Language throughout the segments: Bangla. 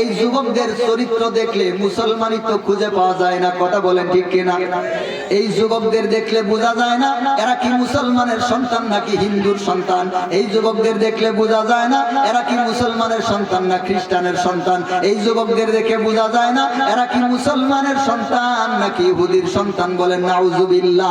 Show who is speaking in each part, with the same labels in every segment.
Speaker 1: এই যুবকদের চরিত্র দেখলে মুসলমানই তো খুঁজে পাওয়া যায় না, কথা বলেন ঠিক কিনা? এই যুবকদের দেখলে বোঝা যায় না এরা কি মুসলমানের সন্তান নাকি হিন্দুর সন্তান? এই যুবকদের দেখলে বোঝা যায় না এরা কি মুসলমানের সন্তান না খ্রিস্টানের সন্তান? এই যুবকদের দেখে বোঝা যায় না এরা কি মুসলমানের সন্তান নাকি ইহুদির সন্তান বলেন, নাউজুবিল্লাহ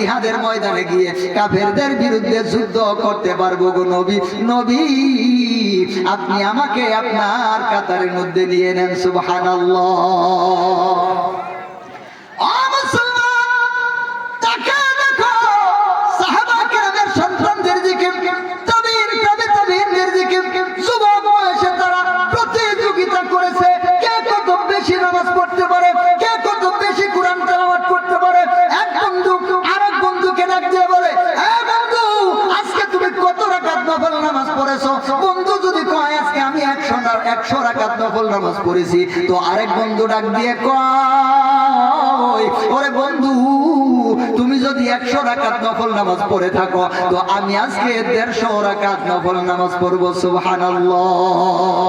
Speaker 1: জিহাদের ময়দানে গিয়ে কাফেরদের বিরুদ্ধে যুদ্ধ করতে পারব গো নবী নবী। আপনি আমাকে আপনার কাতারের মধ্যে নিয়ে নেন, সুবহানাল্লাহ। নফল নামাজ পড়েছো?" বন্ধু যদি কয়, "আজকে আমি একশো একশো রাকাত নফল নামাজ পড়েছি তো আরেক বন্ধু ডাক দিয়ে কয় ওরে বন্ধু তুমি যদি একশো রাকাত নফল নামাজ পড়ে থাকো তো আমি আজকে দেড়শো রাকাত নফল নামাজ পড়ব সুবহানাল্লাহ